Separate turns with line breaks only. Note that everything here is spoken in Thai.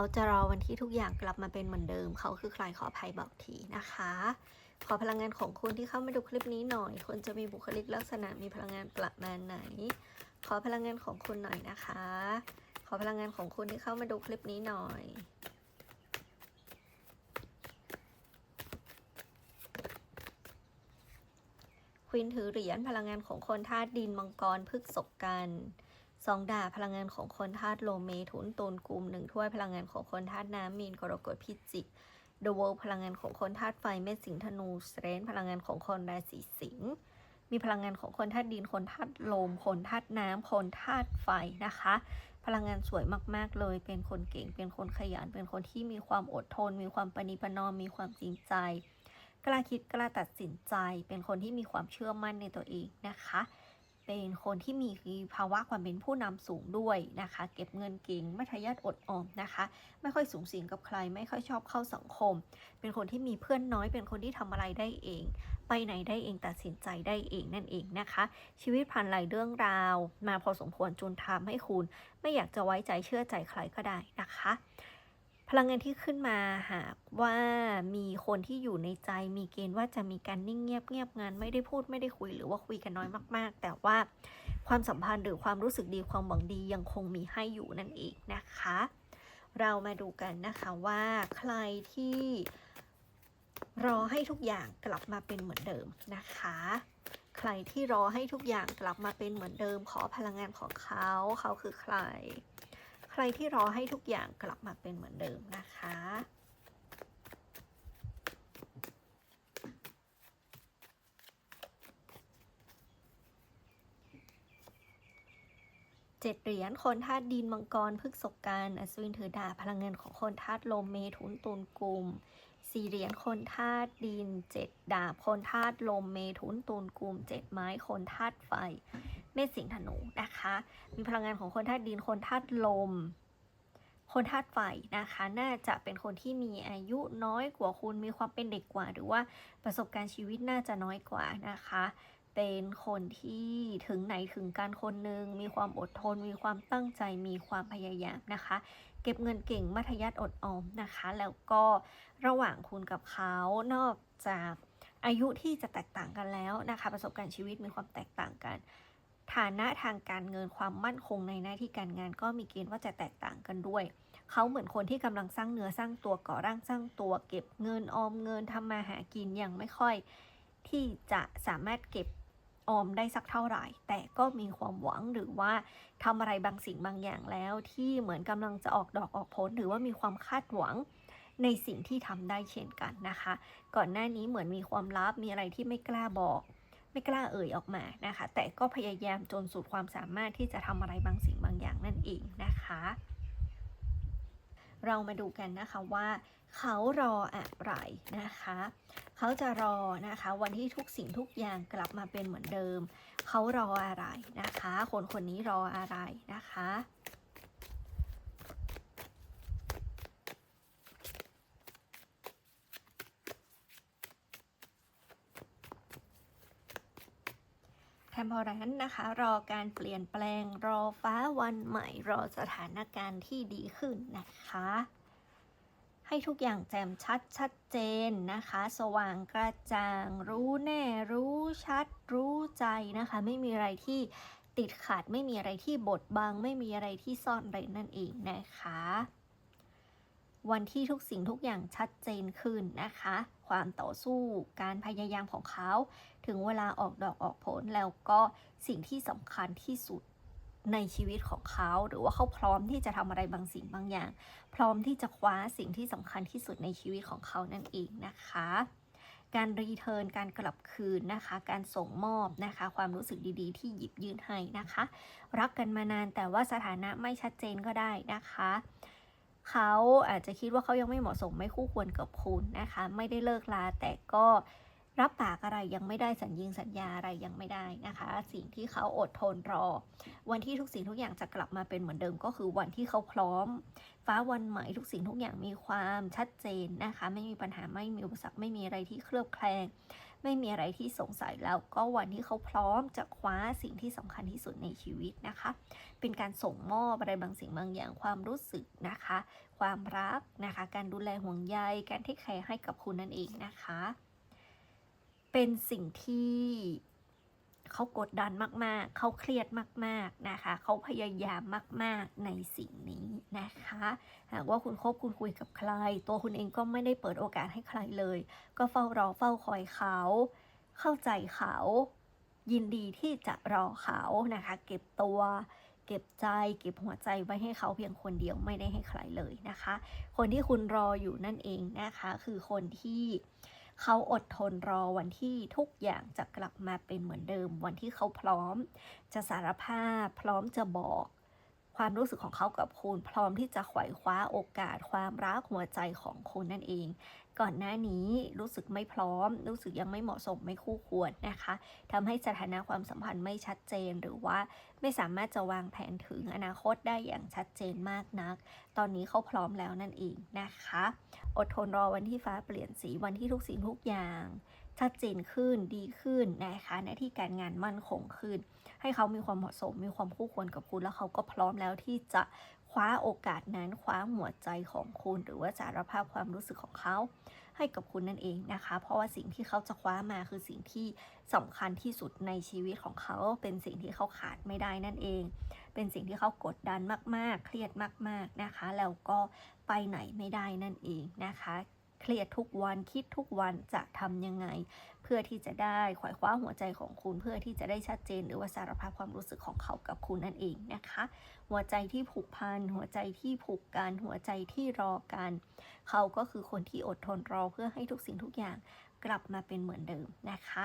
เขาจะรอวันที่ทุกอย่างกลับมาเป็นเหมือนเดิม เขาคือใครขออภัยบอกทีนะคะ ขอพลังงานของคุณที่เข้ามาดูคลิปนี้หน่อยคุณจะมีบุคลิกลักษณะมีพลังงานประมาณไหน ขอพลังงานของคุณหน่อยนะคะ ขอพลังงานของคุณที่เข้ามาดูคลิปนี้หน่อยควินถือเหรียญพลังงานของคนธาตุดินมังกรพฤกษกัน สองดาพลังงานของคนธาตุโลเมถุนตูนกลุ่มหนึ่งถ้วยพลังงานของคนธาตุน้ำมีนกรกฎพิจิกเดอะเวิลพลังงานของคนธาตุไฟเมษสิงธนูสเตรนพลังงานของคนราศีสิงห์มีพลังงานของคนธาตุดินคนธาตุลมคนธาตุน้ำคนธาตุไฟนะคะ พลังงานสวยมาก ๆ เลย เป็นคนเก่ง เป็นคนขยัน เป็นคนที่มีความอดทน มีความปณิประนอม มีความจริงใจ กล้าคิดกล้าตัดสินใจ เป็นคนที่มีความเชื่อมั่นในตัวเองนะคะ เป็นคนที่มีภาวะความเป็นผู้นำสูงด้วยนะคะ เก็บเงินเก่งไม่ทะยานอดออมนะคะ ไม่ค่อยสูงสิงกับใคร ไม่ค่อยชอบเข้าสังคม เป็นคนที่มีเพื่อนน้อย เป็นคนที่ทำอะไรได้เอง ไปไหนได้เองตัดสินใจได้เองนั่นเองนะคะ ชีวิตผ่านหลายเรื่องราว มาพอสมควรจนทำให้คุณ ไม่อยากจะไว้ใจเชื่อใจใครก็ได้นะคะ พลังงานที่ขึ้นมาหากว่ามีคนที่อยู่ในใจมีเกณฑ์ว่าจะมีการนิ่งเงียบเงียบงานไม่ได้พูดไม่ได้คุยหรือว่าคุยกันน้อยมาก ๆ แต่ว่าความสัมพันธ์หรือความรู้สึกดีความหวังดียังคงมีให้อยู่นั่นเองนะคะ เรามาดูกันนะคะว่าใครที่รอให้ทุกอย่างกลับมาเป็นเหมือนเดิมนะคะ ใครที่รอให้ทุกอย่างกลับมาเป็นเหมือนเดิม ขอพลังงานของเขาเขาคือใคร รที่รอให้ทุกอย่างกลับมาเป็นเหมือนเดิมนะคะ เจ็ดเหรียญคนธาตุดินมังกรพฤกษกการอัศวินถือดาบพลังเงานของคนธาตุลมเมถุนตุลกลุ่มสี่เหรียญคนธาตุดินเจ็ดดาบคนธาตุลมเมถุนตุลกลุ่มเจ็ดไม้คนธาตุไฟ เมษสิงห์ธนูนะคะ มีพลังงานของคนธาตุดินคนธาตุลม คนธาตุไฟนะคะ น่าจะเป็นคนที่มีอายุน้อยกว่าคุณมีความเป็นเด็กกว่า หรือว่าประสบการณ์ชีวิตน่าจะน้อยกว่านะคะ เป็นคนที่ถึงไหนถึงการคนหนึ่งมีความอดทน มีความตั้งใจมีความพยายามนะคะเก็บเงินเก่งมัธยัติอดออมนะคะ แล้วก็ระหว่างคุณกับเขานอกจากอายุที่จะแตกต่างกันแล้วนะคะ ประสบการณ์ชีวิตมีความแตกต่างกัน ฐานะทางการเงินความมั่นคงในหน้าที่การงานก็มีเกณฑ์ว่าจะแตกต่างกันด้วย เขาเหมือนคนที่กำลังสร้างเนื้อสร้างตัวก่อร่างสร้างตัว เก็บเงินออมเงินทำมาหากินยังไม่ค่อย ที่จะสามารถเก็บออมได้สักเท่าไหร่ แต่ก็มีความหวังหรือว่าทำอะไรบางสิ่งบางอย่างแล้ว ที่เหมือนกำลังจะออกดอกออกผลหรือว่ามีความคาดหวังในสิ่งที่ทำได้เช่นกันนะคะ ก่อนหน้านี้เหมือนมีความลับมีอะไรที่ไม่กล้าบอก ไม่กล้าเอ่ยออกมานะคะ แต่ก็พยายามจนสุดความสามารถที่จะทำอะไรบางสิ่งบางอย่างนั่นเองนะคะ เรามาดูกันนะคะว่าเขารออะไรนะคะ เขาจะรอนะคะ วันที่ทุกสิ่งทุกอย่างกลับมาเป็นเหมือนเดิม เขารออะไรนะคะ คนคนนี้รออะไรนะคะ มพอรันนะคะ รอการเปลี่ยนแปลง รอฟ้าวันใหม่ รอสถานการณ์ที่ดีขึ้นนะคะ ให้ทุกอย่างแจ่มชัดชัดเจนนะคะ สว่างกระจ่าง รู้แน่ รู้ชัด รู้ใจนะคะ ไม่มีอะไรที่ติดขัด ไม่มีอะไรที่บดบัง ไม่มีอะไรที่ซ่อนเร้นนั่นเองนะคะ วันที่ทุกสิ่งทุกอย่างชัดเจนขึ้นนะคะ ความต่อสู้ การพยายามของเขา ถึงเวลาออกดอกออกผลแล้วก็สิ่งที่สำคัญที่สุดในชีวิตของเขาหรือว่าเขาพร้อมที่จะทำอะไรบางสิ่งบางอย่าง พร้อมที่จะคว้าสิ่งที่สำคัญที่สุดในชีวิตของเขานั่นเองนะคะ การรีเทิร์นการกลับคืนนะคะ การส่งมอบนะคะ ความรู้สึกดีๆ ที่หยิบยื่นให้นะคะ รักกันมานานแต่ว่าสถานะไม่ชัดเจนก็ได้นะคะ เขาอาจจะคิดว่าเขายังไม่เหมาะสมไม่คู่ควรกับคุณนะคะ ไม่ได้เลิกลาแต่ก็รับปากอะไรยังไม่ได้สัญญิงสัญญาอะไรยังไม่ได้นะคะ สิ่งที่เขาอดทนรอ วันที่ทุกสิ่งทุกอย่างจะกลับมาเป็นเหมือนเดิมก็คือวันที่เขาพร้อม ฟ้าวันใหม่ทุกสิ่งทุกอย่างมีความชัดเจนนะคะ ไม่มีปัญหาไม่มีอุปสรรคไม่มีอะไรที่เคลือบแคลง ไม่มีอะไรที่สงสัยแล้วก็วันที่เขาพร้อมจะคว้าสิ่งที่สำคัญที่สุดในชีวิตนะคะ เป็นการส่งมอบอะไรบางสิ่งบางอย่างความรู้สึกนะคะ ความรักนะคะ การดูแลห่วงใยการที่แคร์ให้กับคุณนั่นเองนะคะ เป็นสิ่งที่ เขากดดันมากๆ เขาเครียดมากๆนะคะ เขาพยายามมาก ๆ ในสิ่งนี้นะคะ หากว่าคุณคบคุณคุยกับใคร ตัวคุณเองก็ไม่ได้เปิดโอกาสให้ใครเลย ก็เฝ้ารอเฝ้าคอยเขา เข้าใจเขา ยินดีที่จะรอเขานะคะ เก็บตัวเก็บใจเก็บหัวใจไว้ให้เขาเพียงคนเดียวไม่ได้ให้ใครเลยนะคะ คนที่คุณรออยู่นั่นเองนะคะ คือคนที่ เขาอดทนรอวันที่ทุกอย่างจะกลับมาเป็นเหมือนเดิม วันที่เขาพร้อม จะสารภาพ พร้อมจะบอก ความรู้สึกของเขากับคุณ พร้อมที่จะไขว่คว้าโอกาส ความรักหัวใจของคุณนั่นเอง ก่อนหน้านี้รู้สึกไม่พร้อม รู้สึกยังไม่เหมาะสมไม่คู่ควรนะคะทำให้สถานะความสัมพันธ์ไม่ชัดเจนหรือว่าไม่สามารถจะวางแผนถึงอนาคตได้อย่างชัดเจนมากนัก ตอนนี้เขาพร้อมแล้วนั่นเองนะคะ อดทนรอวันที่ฟ้าเปลี่ยนสีวันที่ทุกสิ่งทุกอย่างชัดเจนขึ้นดีขึ้นนะคะหน้าที่การงานมั่นคงขึ้น ให้เขามีความเหมาะสมมีความคู่ควรกับคุณแล้วเขาก็พร้อมแล้วที่จะ คว้าโอกาสนั้นคว้าหัวใจของคุณหรือว่าสารภาพความรู้สึกของเขาให้กับคุณนั่นเองนะคะ เพราะว่าสิ่งที่เขาจะคว้ามาคือสิ่งที่สำคัญที่สุดในชีวิตของเขา เป็นสิ่งที่เขาขาดไม่ได้นั่นเอง เป็นสิ่งที่เขากดดันมากๆ เครียดมากๆนะคะ แล้วก็ไปไหนไม่ได้นั่นเองนะคะ เครียดทุกวันคิดทุกวันจะทำยังไง พื่อที่จะได้ขวายคว้าหัวใจของคุณ เพื่อที่จะได้ชัดเจน หรือว่าสารภาพความรู้สึกของเขากับคุณนั่นเองนะคะ หัวใจที่ผูกพันหัวใจที่ผูกกันหัวใจที่รอกัน เขาก็คือคนที่อดทนรอเพื่อให้ทุกสิ่งทุกอย่างกลับมาเป็นเหมือนเดิมนะคะ